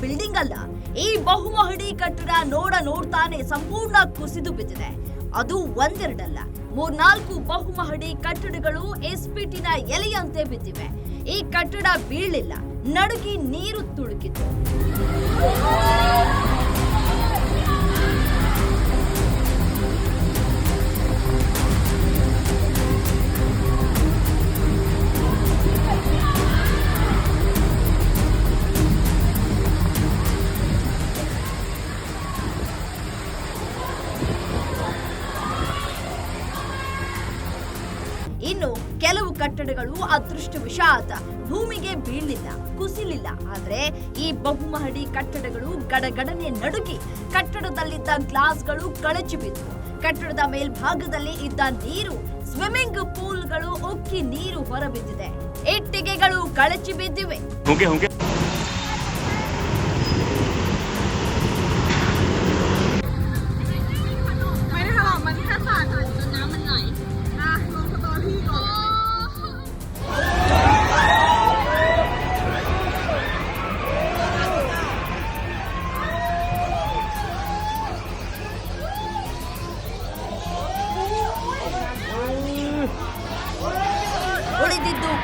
Building ಅಲ್ಲ. ಈ ಬಹುಮಹಡಿ ಕಟ್ಟಡ ನೋಡ ನೋಡ್ತಾನೆ ಸಂಪೂರ್ಣ ಕುಸಿದು ಬಿದ್ದಿದೆ. ಅದು ಒಂದೆರಡಲ್ಲ. ಮೂರ್ನಾಲ್ಕು ಬಹುಮಹಡಿ ಕಟ್ಟಡಗಳು ಎಸ್ಪಿಟಿನ ಎಲೆಯಂತೆ ಬಿದ್ದಿವೆ. ಈ ಕಟ್ಟಡ ಬೀಳಿಲ್ಲ. ನಡುಗಿ ನೀರು ತುಳುಕಿತು ಇನ್ನು ಕೆಲವು ಕಟ್ಟಡಗಳು ಅದೃಷ್ಟ ಅದೃಷ್ಟವಶಾತ್ ಭೂಮಿಗೆ ಬೀಳಲಿಲ್ಲ, ಕುಸಿಲಿಲ್ಲ. ಆದ್ರೆ ಈ ಬಹುಮಹಡಿ ಕಟ್ಟಡಗಳು ಗಡಗಡನೆ ನಡುಗಿ ಕಟ್ಟಡದಲ್ಲಿದ್ದ ಗ್ಲಾಸ್ಗಳು ಕಳಚಿ ಬಿದ್ದವು ಕಟ್ಟಡದ ಮೇಲ್ಭಾಗದಲ್ಲಿ ಇದ್ದ ನೀರು, ಸ್ವಿಮ್ಮಿಂಗ್ ಪೂಲ್ಗಳು ಉಕ್ಕಿ ನೀರು ಹೊರಬಿದ್ದಿದೆ. ಇಟ್ಟಿಗೆಗಳು ಕಳಚಿ ಬಿದ್ದಿವೆ.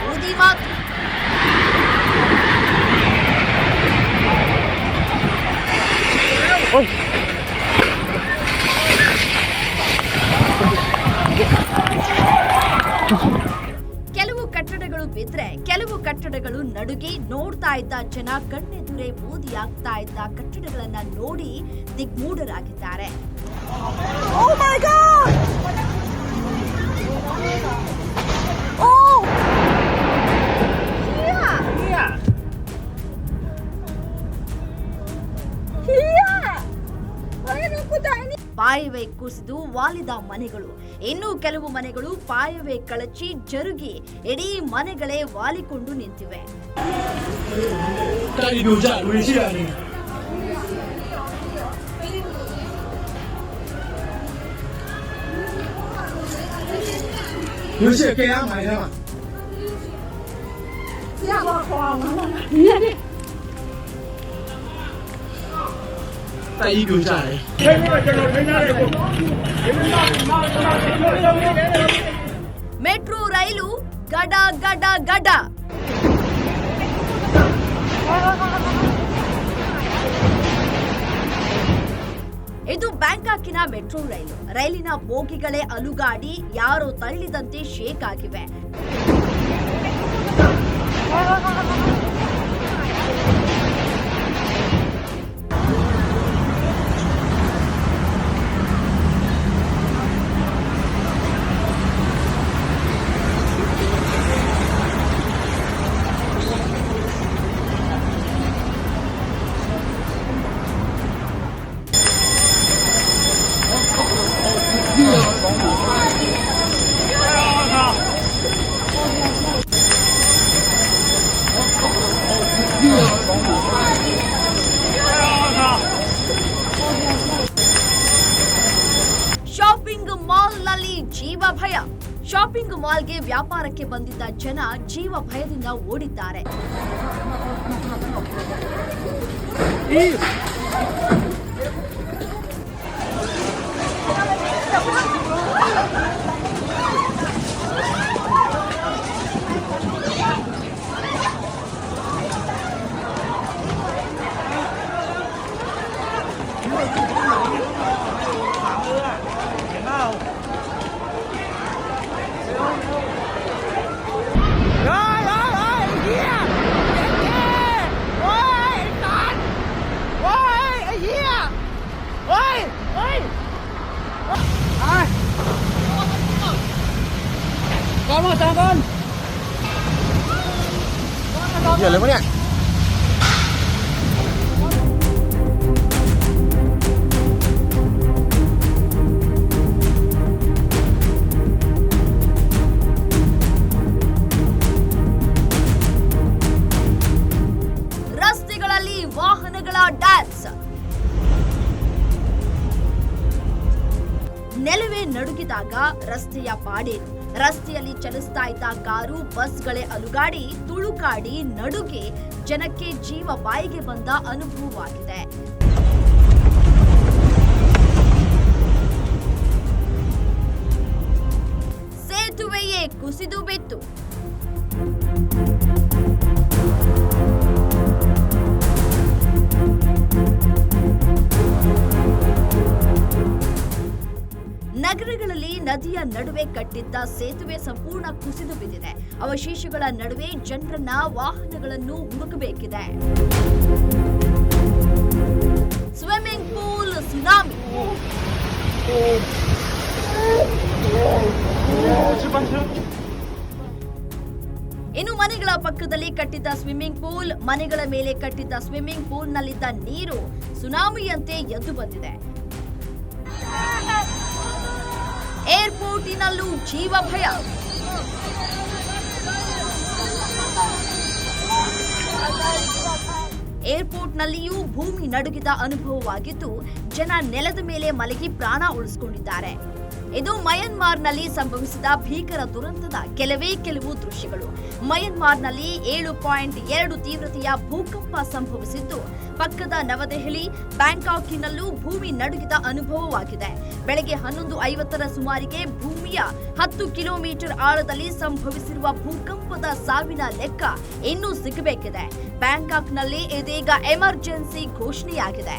ಬೂದಿ ಮಾತು ಕೆಲವು ಕಟ್ಟಡಗಳು ಬಿದ್ರೆ ಕೆಲವು ಕಟ್ಟಡಗಳು ನಡುಗಿ ನೋಡ್ತಾ ಇದ್ದ ಜನ ಕಣ್ಣೆದುರೇ ಬೂದಿ ಆಗ್ತಾ ಇದ್ದ ಕಟ್ಟಡಗಳನ್ನ ನೋಡಿ ದಿಗ್ಮೂಢರಾಗಿದ್ದಾರೆ. ಕುಸಿದು ವಾಲಿದ ಮನೆಗಳು. ಇನ್ನು ಕೆಲವು ಮನೆಗಳು ಪಾಯವೇ ಕಳಚಿ ಜರುಗಿ ಇಡೀ ಮನೆಗಳೇ ವಾಲಿಕೊಂಡು ನಿಂತಿವೆ. ಮೆಟ್ರೋ ರೈಲು ಗಡ ಗಡ ಗಡ. ಇದು ಬ್ಯಾಂಕಾಕಿನ ಮೆಟ್ರೋ ರೈಲು. ರೈಲಿನ ಬೋಗಿಗಳೇ ಅಲುಗಾಡಿ, ಯಾರೋ ತಳ್ಳಿದಂತೆ ಶೇಕ್ ಆಗಿವೆ. ಶಾಪಿಂಗ್ ಮಾಲ್ಗೆ ವ್ಯಾಪಾರಕ್ಕೆ ಬಂದಿದ್ದ ಜನ ಜೀವ ಭಯದಿಂದ ಓಡಿದ್ದಾರೆ. ก้อนมาสองกันเยอะเลยวะเนี่ย ನೆಲವೇ ರಸ್ತೆಯ ಪಾಡೇನು ರಸ್ತೆಯಲ್ಲಿ ಚಲಿಸ್ತಾ ಇದ್ದ ಕಾರು, ಬಸ್ಗಳೇ ಅಲುಗಾಡಿ, ತುಳುಕಾಡಿ ನಡುಗೆ ಜನಕ್ಕೆ ಜೀವ ಬಾಯಿಗೆ ಬಂದ ಅನುಭವವಾಗಿದೆ. ಸೇತುವೆಯೇ ಕುಸಿದು ಬಿತ್ತು. ನಗರಗಳಲ್ಲಿ ನದಿಯ ನಡುವೆ ಕಟ್ಟಿದ್ದ ಸೇತುವೆ ಸಂಪೂರ್ಣ ಕುಸಿದು ಬಿದ್ದಿದೆ. ಅವಶೇಷಗಳ ನಡುವೆ ಜನರನ್ನ ವಾಹನಗಳನ್ನು ಹುಡುಕಬೇಕಿದೆ. ಸ್ವಿಮ್ಮಿಂಗ್ ಪೂಲ್ ಸುನಾಮಿ ಇನ್ನು ಮನೆಗಳ ಪಕ್ಕದಲ್ಲಿ ಕಟ್ಟಿದ್ದ ಸ್ವಿಮ್ಮಿಂಗ್ ಪೂಲ್ ಮನೆಗಳ ಮೇಲೆ ಕಟ್ಟಿದ್ದ ಸ್ವಿಮ್ಮಿಂಗ್ ಪೂಲ್ನಲ್ಲಿದ್ದ ನೀರು ಸುನಾಮಿಯಂತೆ ಎದ್ದು ಬಂದಿದೆ. ಏರ್ಪೋರ್ಟಿನಲ್ಲೂ ಜೀವ ಭಯ. ಏರ್ಪೋರ್ಟ್ನಲ್ಲಿಯೂ ಭೂಮಿ ನಡುಗಿದ ಅನುಭವವಾಗಿದ್ದು ಜನ ನೆಲದ ಮೇಲೆ ಮಲಗಿ ಪ್ರಾಣ ಉಳಿಸಿಕೊಂಡಿದ್ದಾರೆ. ಇದು ಮಯನ್ಮಾರ್ನಲ್ಲಿ ಸಂಭವಿಸಿದ ಭೀಕರ ದುರಂತದ ಕೆಲವೇ ಕೆಲವು ದೃಶ್ಯಗಳು. ಮಯನ್ಮಾರ್ನಲ್ಲಿ ಏಳು ಪಾಯಿಂಟ್ ಎರಡು ತೀವ್ರತೆಯ ಭೂಕಂಪ ಸಂಭವಿಸಿದ್ದು, ಪಕ್ಕದ ನವದೆಹಲಿ, ಬ್ಯಾಂಕಾಕಿನಲ್ಲೂ ಭೂಮಿ ನಡುಗಿದ ಅನುಭವವಾಗಿದೆ. ಬೆಳಗ್ಗೆ ಹನ್ನೊಂದು ಐವತ್ತರ ಸುಮಾರಿಗೆ ಭೂಮಿಯ ಹತ್ತು ಕಿಲೋಮೀಟರ್ ಆಳದಲ್ಲಿ ಸಂಭವಿಸಿರುವ ಭೂಕಂಪದ ಸಾವಿನ ಲೆಕ್ಕ ಇನ್ನೂ ಸಿಗಬೇಕಿದೆ. ಬ್ಯಾಂಕಾಕ್ನಲ್ಲಿ ಇದೀಗ ಎಮರ್ಜೆನ್ಸಿ ಘೋಷಣೆಯಾಗಿದೆ.